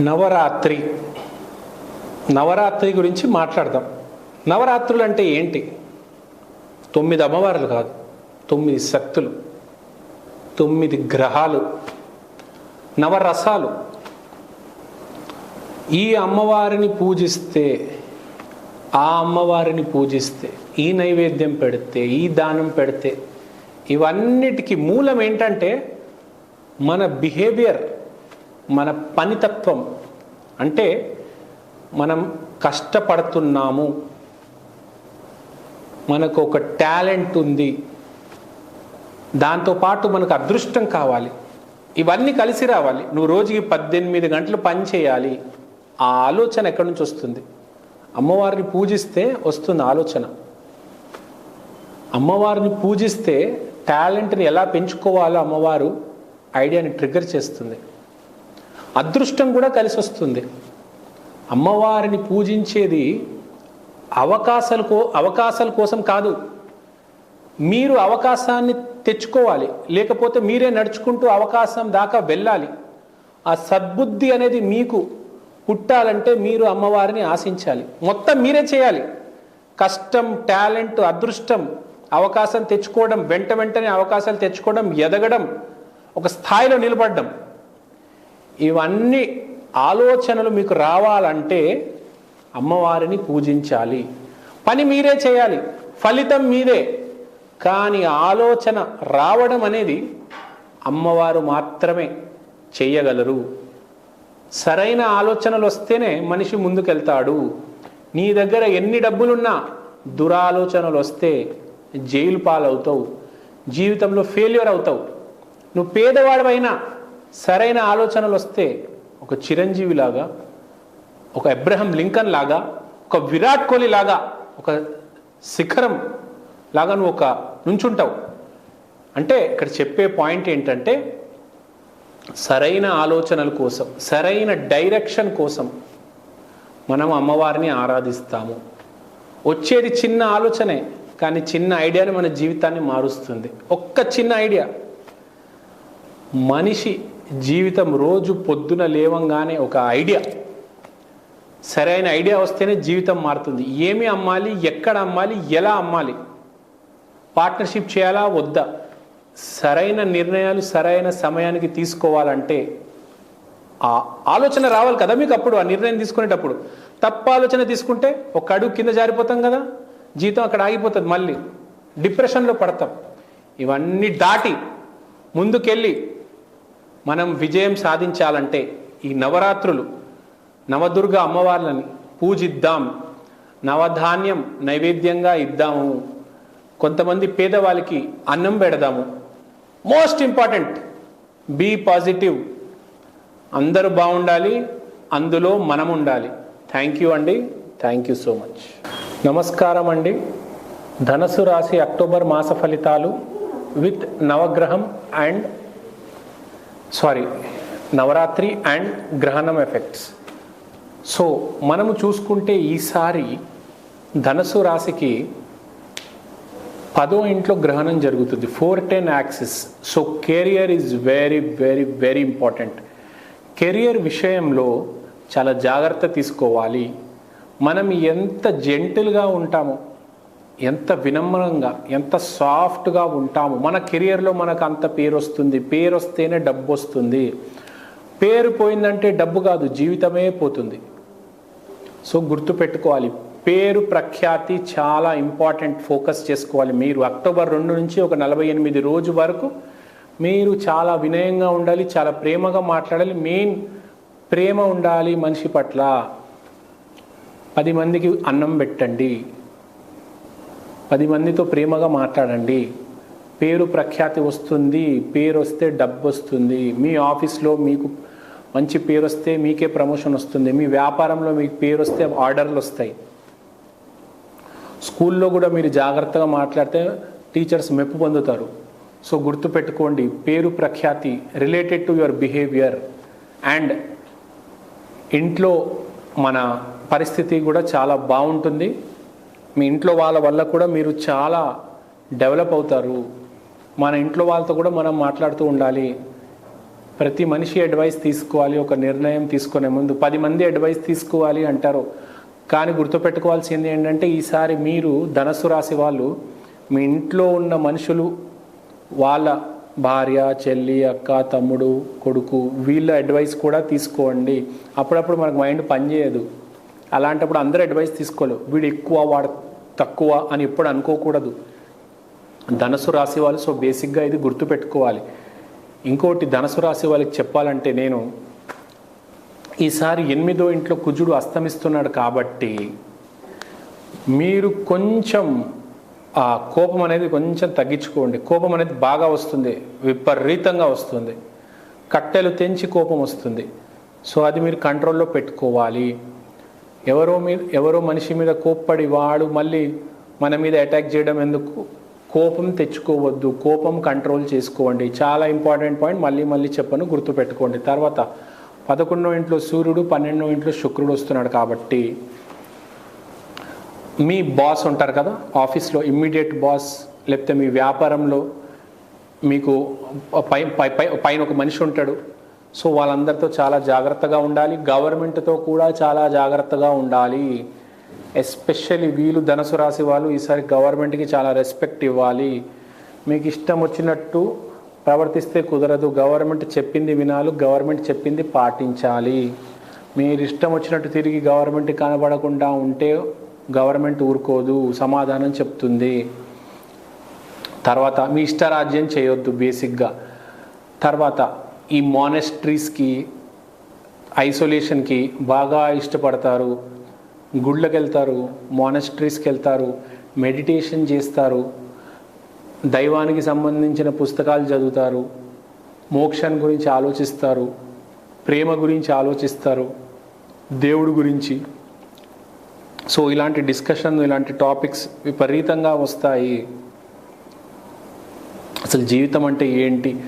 నవరాత్రి. నవరాత్రి గురించి మాట్లాడదాం. నవరాత్రులు అంటే ఏంటి? తొమ్మిది అమ్మవార్లు కాదు తొమ్మిది శక్తులు తొమ్మిది గ్రహాలు నవరసాలు. ఈ అమ్మవారిని పూజిస్తే ఆ అమ్మవారిని పూజిస్తే ఈ నైవేద్యం పెడితే ఈ దానం పెడితే ఇవన్నిటికీ మూలం ఏంటంటే మన బిహేవియర్. మన పనితత్వం. అంటే మనం కష్టపడుతున్నాము. మనకు ఒక టాలెంట్ ఉంది. దాంతోపాటు మనకు అదృష్టం కావాలి. ఇవన్నీ కలిసి రావాలి. నువ్వు రోజుకి పద్దెనిమిది గంటలు పని చేయాలి. ఆ ఆలోచన ఎక్కడి నుంచి వస్తుంది? అమ్మవారిని పూజిస్తే వస్తుంది ఆలోచన. అమ్మవారిని పూజిస్తే టాలెంట్ని ఎలా పెంచుకోవాలో అమ్మవారు ఐడియాని ట్రిగర్ చేస్తుంది. అదృష్టం కూడా కలిసి వస్తుంది అమ్మవారిని పూజించేది అవకాశాల కో అవకాశాల కోసం కాదు. మీరు అవకాశాన్ని తెచ్చుకోవాలి. లేకపోతే మీరే నడుచుకుంటూ అవకాశం దాకా వెళ్ళాలి. ఆ సద్బుద్ధి అనేది మీకు పుట్టాలంటే మీరు అమ్మవారిని ఆశించాలి. మొత్తం మీరే చేయాలి. కష్టం టాలెంట్ అదృష్టం అవకాశం తెచ్చుకోవడం వెంట వెంటనే అవకాశాలు తెచ్చుకోవడం ఎదగడం ఒక స్థాయిలో నిలబడడం. ఇవన్నీ ఆలోచనలు మీకు రావాలంటే అమ్మవారిని పూజించాలి. పని మీరే చేయాలి ఫలితం మీదే. కానీ ఆలోచన రావడం అనేది అమ్మవారు మాత్రమే చేయగలరు. సరైన ఆలోచనలు వస్తేనే మనిషి ముందుకెళ్తాడు. నీ దగ్గర ఎన్ని డబ్బులున్నా దురాలోచనలు వస్తే జైలు పాలవుతావు. జీవితంలో ఫెయిల్యూర్ అవుతావు. నువ్వు పేదవాడవైనా సరైన ఆలోచనలు వస్తే ఒక చిరంజీవి లాగా ఒక అబ్రహం లింకన్ లాగా ఒక విరాట్ కోహ్లీ లాగా ఒక శిఖరం లాగా నువ్వు ఒక నుంచుంటావు. అంటే ఇక్కడ చెప్పే పాయింట్ ఏంటంటే సరైన ఆలోచనల కోసం సరైన డైరెక్షన్ కోసం మనం అమ్మవారిని ఆరాధిస్తాము. వచ్చేది చిన్న ఆలోచనే కానీ చిన్న ఐడియాని మన జీవితాన్ని మారుస్తుంది. ఒక్క చిన్న ఐడియా. మనిషి జీవితం రోజు పొద్దున లేవంగానే ఒక ఐడియా. సరైన ఐడియా వస్తేనే జీవితం మారుతుంది. ఏమి అమ్మాలి ఎక్కడ అమ్మాలి ఎలా అమ్మాలి? పార్ట్నర్షిప్ చేయాలా వద్దా? సరైన నిర్ణయాలు సరైన సమయానికి తీసుకోవాలంటే ఆ ఆలోచన రావాలి కదా మీకు అప్పుడు ఆ నిర్ణయం తీసుకునేటప్పుడు. తప్పు ఆలోచన తీసుకుంటే ఒక అడుగు కింద జారిపోతాం కదా? జీవితం అక్కడ ఆగిపోతుంది మళ్ళీ. డిప్రెషన్లో పడతాం. ఇవన్నీ దాటి ముందుకెళ్ళి మనం విజయం సాధించాలంటే ఈ నవరాత్రులు నవదుర్గ అమ్మవార్లని పూజిద్దాం. నవధాన్యం నైవేద్యంగా ఇద్దాము. కొంతమంది పేదవాళ్ళకి అన్నం పెడదాము. Most important be positive. అందరూ బాగుండాలి అందులో మనం ఉండాలి థ్యాంక్ యూ అండి థ్యాంక్ యూ సో మచ్. నమస్కారం అండి. ధనసు రాశి అక్టోబర్ మాస ఫలితాలు విత్ నవగ్రహం అండ్ సారీ నవరాత్రి అండ్ గ్రహణం ఎఫెక్ట్స్ సో మనము చూసుకుంటే ఈసారి ధనసు రాశికి పదో ఇంట్లో గ్రహణం జరుగుతుంది. Four ten axis so career is very very very important career విషయంలో చాలా జాగ్రత్త తీసుకోవాలి. మనం ఎంత జెంటిల్గా ఉంటామో ఎంత వినమ్రంగా ఎంత సాఫ్ట్గా ఉంటాము. మన కెరియర్లో మనకు అంత పేరు వస్తుంది పేరు వస్తేనే డబ్బు వస్తుంది పేరు పోయిందంటే డబ్బు కాదు జీవితమే పోతుంది. సో గుర్తుపెట్టుకోవాలి. పేరు ప్రఖ్యాతి చాలా ఇంపార్టెంట్ ఫోకస్ చేసుకోవాలి మీరు. అక్టోబర్ రెండు నుంచి ఒక నలభై ఎనిమిది రోజు వరకు మీరు చాలా వినయంగా ఉండాలి చాలా ప్రేమగా మాట్లాడాలి. మెయిన్ ప్రేమ ఉండాలి మనిషి పట్ల. పది మందికి అన్నం పెట్టండి. పది మందితో ప్రేమగా మాట్లాడండి. పేరు ప్రఖ్యాతి వస్తుంది పేరు వస్తే డబ్బు వస్తుంది మీ ఆఫీస్లో మీకు మంచి పేరు వస్తే మీకే ప్రమోషన్ వస్తుంది. మీ వ్యాపారంలో మీకు పేరు వస్తే ఆర్డర్లు వస్తాయి. స్కూల్లో కూడా మీరు జాగ్రత్తగా మాట్లాడితే టీచర్స్ మెప్పు పొందుతారు. సో గుర్తుపెట్టుకోండి పేరు ప్రఖ్యాతి related to your behaviour and ఇంట్లో మన పరిస్థితి కూడా చాలా బాగుంటుంది. మీ ఇంట్లో వాళ్ళ వల్ల కూడా మీరు చాలా డెవలప్ అవుతారు. మన ఇంట్లో వాళ్ళతో కూడా మనం మాట్లాడుతూ ఉండాలి. ప్రతి మనిషి అడ్వైస్ తీసుకోవాలి ఒక నిర్ణయం తీసుకునే ముందు. పది మంది అడ్వైస్ తీసుకోవాలి అంటారు. కానీ గుర్తుపెట్టుకోవాల్సింది ఏంటంటే ఈసారి మీరు ధనస్సు రాశి వాళ్ళు మీ ఇంట్లో ఉన్న మనుషులు వాళ్ళ భార్య చెల్లి అక్క తమ్ముడు కొడుకు వీళ్ళ అడ్వైస్ కూడా తీసుకోండి. అప్పుడప్పుడు మనకు మైండ్ పనిచేయదు అలాంటప్పుడు అందరూ అడ్వైస్ తీసుకోలేవు. వీడు ఎక్కువ వాడు తక్కువ అని ఎప్పుడు అనుకోకూడదు. ధనసు రాశి వాళ్ళు సో బేసిక్గా ఇది గుర్తుపెట్టుకోవాలి. ఇంకోటి ధనసు రాశి వాళ్ళకి చెప్పాలంటే నేను ఈసారి ఎనిమిదో ఇంట్లో కుజుడు అస్తమిస్తున్నాడు కాబట్టి మీరు కొంచెం ఆ కోపం అనేది కొంచెం తగ్గించుకోండి. కోపం అనేది బాగా వస్తుంది విపరీతంగా వస్తుంది. కట్టెలు తెంచి కోపం వస్తుంది. సో అది మీరు కంట్రోల్లో పెట్టుకోవాలి. ఎవరో మీద ఎవరో మనిషి మీద కోప్పడి వాడు మళ్ళీ మన మీద అటాక్ చేయడం ఎందుకు? కోపం తెచ్చుకోవద్దు కోపం కంట్రోల్ చేసుకోండి. చాలా ఇంపార్టెంట్ పాయింట్ మళ్ళీ మళ్ళీ చెప్పను గుర్తుపెట్టుకోండి. తర్వాత పదకొండో ఇంట్లో సూర్యుడు పన్నెండో ఇంట్లో శుక్రుడు వస్తున్నాడు కాబట్టి మీ బాస్ ఉంటారు కదా ఆఫీస్లో ఇమ్మీడియట్ బాస్ లేకపోతే మీ వ్యాపారంలో మీకు పై పై పై పైన ఒక మనిషి ఉంటాడు. సో వాళ్ళందరితో చాలా జాగ్రత్తగా ఉండాలి. గవర్నమెంట్తో కూడా చాలా జాగ్రత్తగా ఉండాలి. ఎస్పెషల్లీ వీళ్ళు ధనుసు రాశి వాళ్ళు ఈసారి గవర్నమెంట్కి చాలా రెస్పెక్ట్ ఇవ్వాలి. మీకు ఇష్టం వచ్చినట్టు ప్రవర్తిస్తే కుదరదు. గవర్నమెంట్ చెప్పింది వినాలి. గవర్నమెంట్ చెప్పింది పాటించాలి. మీరు ఇష్టం వచ్చినట్టు తిరిగి గవర్నమెంట్ కనబడకుండా ఉంటే గవర్నమెంట్ ఊరుకోదు. సమాధానం చెప్తుంది. తర్వాత మీ ఇష్టరాజ్యం చేయొద్దు బేసిక్గా. తర్వాత ఈ మానెస్ట్రీస్కి ఐసోలేషన్కి బాగా ఇష్టపడతారు. గుళ్ళకి వెళ్తారు మానెస్ట్రీస్కి వెళ్తారు మెడిటేషన్ చేస్తారు. దైవానికి సంబంధించిన పుస్తకాలు చదువుతారు. మోక్షం గురించి ఆలోచిస్తారు. ప్రేమ గురించి ఆలోచిస్తారు. దేవుడి గురించి. సో ఇలాంటి డిస్కషన్ ఇలాంటి టాపిక్స్ విపరీతంగా వస్తాయి. అసలు జీవితం అంటే ఏంటి?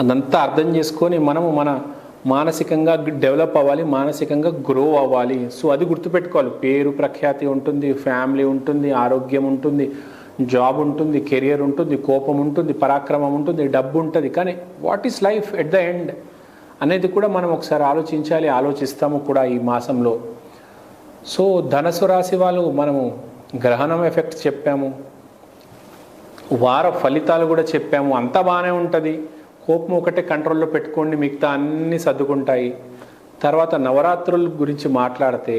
అదంతా అర్థం చేసుకొని మనము మన మానసికంగా డెవలప్ అవ్వాలి మానసికంగా గ్రో అవ్వాలి. సో అది గుర్తుపెట్టుకోవాలి. పేరు ప్రఖ్యాతి ఉంటుంది ఫ్యామిలీ ఉంటుంది ఆరోగ్యం ఉంటుంది జాబ్ ఉంటుంది కెరియర్ ఉంటుంది కోపం ఉంటుంది పరాక్రమం ఉంటుంది డబ్బు ఉంటుంది. కానీ what is life at the end అనేది కూడా మనం ఒకసారి ఆలోచించాలి ఆలోచిస్తాము కూడా ఈ మాసంలో. సో ధనసు రాశి వాళ్ళు మనము గ్రహణం ఎఫెక్ట్ చెప్పాము. వార ఫలితాలు కూడా చెప్పాము. అంతా బాగానే ఉంటుంది. కోపం ఒకటే కంట్రోల్లో పెట్టుకోండి మిగతా అన్నీ సర్దుకుంటాయి. తర్వాత నవరాత్రుల గురించి మాట్లాడితే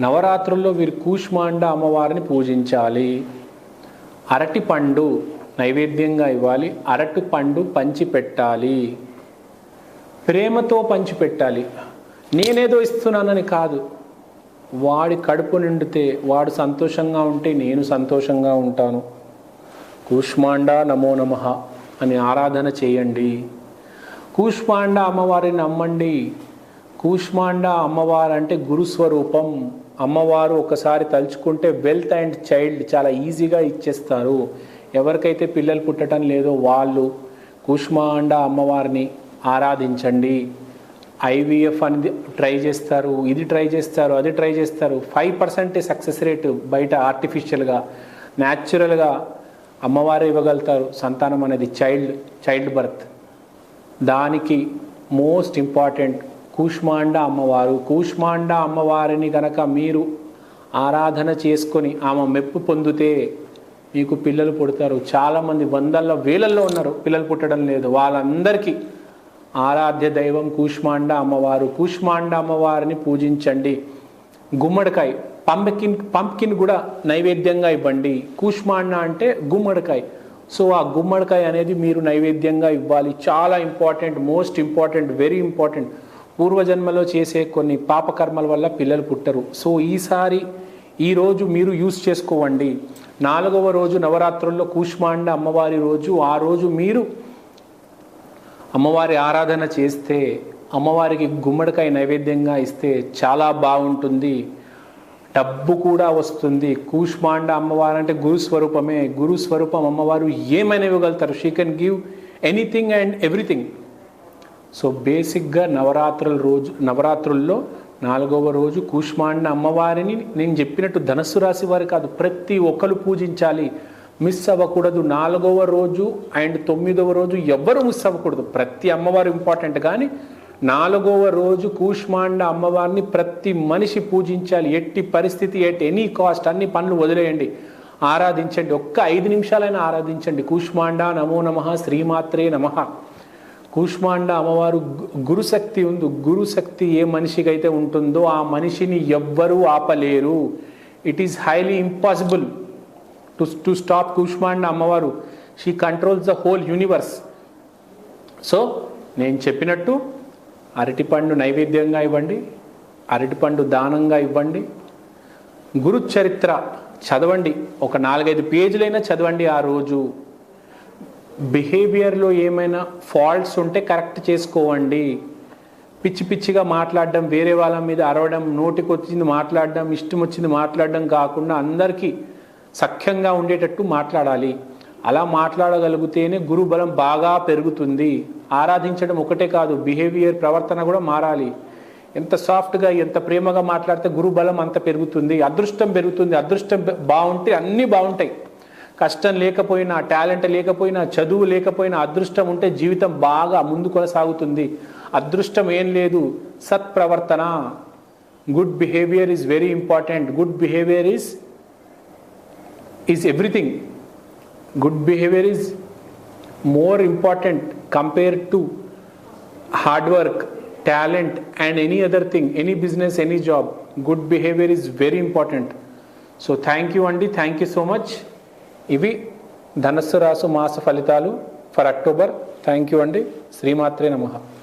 నవరాత్రుల్లో వీరు కూష్మాండ అమ్మవారిని పూజించాలి. అరటి పండు నైవేద్యంగా ఇవ్వాలి అరటి పండు పంచిపెట్టాలి ప్రేమతో పంచిపెట్టాలి నేనేదో ఇస్తున్నానని కాదు. వాడి కడుపు నిండితే వాడు సంతోషంగా ఉంటే నేను సంతోషంగా ఉంటాను. కూష్మాండ నమో నమః. అని ఆరాధన చేయండి. కూష్మాండ అమ్మవారిని నమ్మండి. కూష్మాండ అమ్మవారు అంటే గురుస్వరూపం అమ్మవారు ఒకసారి తలుచుకుంటే వెల్త్ అండ్ చైల్డ్ చాలా ఈజీగా ఇచ్చేస్తారు. ఎవరికైతే పిల్లలు పుట్టడం లేదో వాళ్ళు కూష్మాండ అమ్మవారిని ఆరాధించండి. ఐవీఎఫ్ అనేది ట్రై చేస్తారు ఇది ట్రై చేస్తారు అది ట్రై చేస్తారు. ఫైవ్ పర్సెంటే సక్సెస్ రేటు బయట ఆర్టిఫిషియల్గా న్యాచురల్గా అమ్మవారే ఇవ్వగలుగుతారు. సంతానం అనేది చైల్డ్ చైల్డ్ బర్త్. దానికి మోస్ట్ ఇంపార్టెంట్ కూష్మాండ అమ్మవారు. కూష్మాండ అమ్మవారిని కనుక మీరు ఆరాధన చేసుకొని ఆమె మెప్పు పొందితే మీకు పిల్లలు పుడతారు. చాలామంది వందల్లో వేలల్లో ఉన్నారు. పిల్లలు పుట్టడం లేదు. వాళ్ళందరికీ ఆరాధ్య దైవం కూష్మాండ అమ్మవారు. కూష్మాండ అమ్మవారిని పూజించండి. గుమ్మడికాయ. పంపకిన్ పంప్కిన్ కూడా నైవేద్యంగా ఇవ్వండి. కూష్మాండ అంటే గుమ్మడికాయ. సో ఆ గుమ్మడికాయ అనేది మీరు నైవేద్యంగా ఇవ్వాలి. చాలా important most important very important. పూర్వజన్మలో చేసే కొన్ని పాపకర్మల వల్ల పిల్లలు పుట్టరు. సో ఈసారి ఈరోజు మీరు యూస్ చేసుకోవండి. నాలుగవ రోజు నవరాత్రుల్లో కూష్మాండ అమ్మవారి రోజు. ఆ రోజు మీరు అమ్మవారి ఆరాధన చేస్తే అమ్మవారికి గుమ్మడికాయ నైవేద్యంగా ఇస్తే చాలా బాగుంటుంది. డబ్బు కూడా వస్తుంది. కూష్మాండ అమ్మవారు అంటే గురు స్వరూపమే. గురు స్వరూపం అమ్మవారు ఏమైనా ఇవ్వగలుగుతారు? She can give anything and everything so బేసిక్గా నవరాత్రుల రోజు నవరాత్రుల్లో నాలుగవ రోజు కూష్మాండ అమ్మవారిని నేను చెప్పినట్టు ధనస్సు రాశి వారి కాదు ప్రతి ఒక్కరు పూజించాలి. మిస్ అవ్వకూడదు. నాలుగవ రోజు అండ్ తొమ్మిదవ రోజు ఎవ్వరు మిస్ అవ్వకూడదు. ప్రతి అమ్మవారు ఇంపార్టెంట్ కానీ నాలుగవ రోజు కూష్మాండ అమ్మవారిని ప్రతి మనిషి పూజించాలి. ఎట్టి పరిస్థితి ఎట్ ఎనీ కాస్ట్ అన్ని పనులు వదిలేయండి. ఆరాధించండి. ఒక్క ఐదు నిమిషాలైనా ఆరాధించండి. కూష్మాండ నమో నమ శ్రీమాత్రే నమ. కూష్మాండ అమ్మవారు గురుశక్తి ఉంది. గురుశక్తి ఏ మనిషికి అయితే ఉంటుందో ఆ మనిషిని ఎవ్వరూ ఆపలేరు. It is highly impossible to to stop Kushmanda అమ్మవారు. She controls the whole universe so నేను చెప్పినట్టు అరటిపండు నైవేద్యంగా ఇవ్వండి అరటిపండు దానంగా ఇవ్వండి. గురు చరిత్ర చదవండి. ఒక నాలుగైదు పేజీలైనా చదవండి ఆ రోజు. బిహేవియర్లో ఏమైనా ఫాల్ట్స్ ఉంటే కరెక్ట్ చేసుకోవండి. పిచ్చి పిచ్చిగా మాట్లాడడం వేరే వాళ్ళ మీద అరవడం నోటికి వచ్చింది మాట్లాడడం ఇష్టం వచ్చింది మాట్లాడడం కాకుండా అందరికీ సఖ్యంగా ఉండేటట్టు మాట్లాడాలి. అలా మాట్లాడగలిగితేనే గురుబలం బాగా పెరుగుతుంది. ఆరాధించడం ఒకటే కాదు బిహేవియర్ ప్రవర్తన కూడా మారాలి. ఎంత సాఫ్ట్గా ఎంత ప్రేమగా మాట్లాడితే గురు బలం అంత పెరుగుతుంది అదృష్టం పెరుగుతుంది అదృష్టం బాగుంటే అన్నీ బాగుంటాయి. కష్టం లేకపోయినా టాలెంట్ లేకపోయినా చదువు లేకపోయినా అదృష్టం ఉంటే జీవితం బాగా ముందు కొనసాగుతుంది. అదృష్టం ఏం లేదు సత్ప్రవర్తన. Good behaviour is very important good behaviour is is everything good behaviour is more important compare to hard work talent and any other thing any business any job good behaviour is very important so thank you అండి thank you so much ఇవి ధనస్సు రాసు మాస ఫలితాలు for October thank you అండి శ్రీమాత్రే నమః.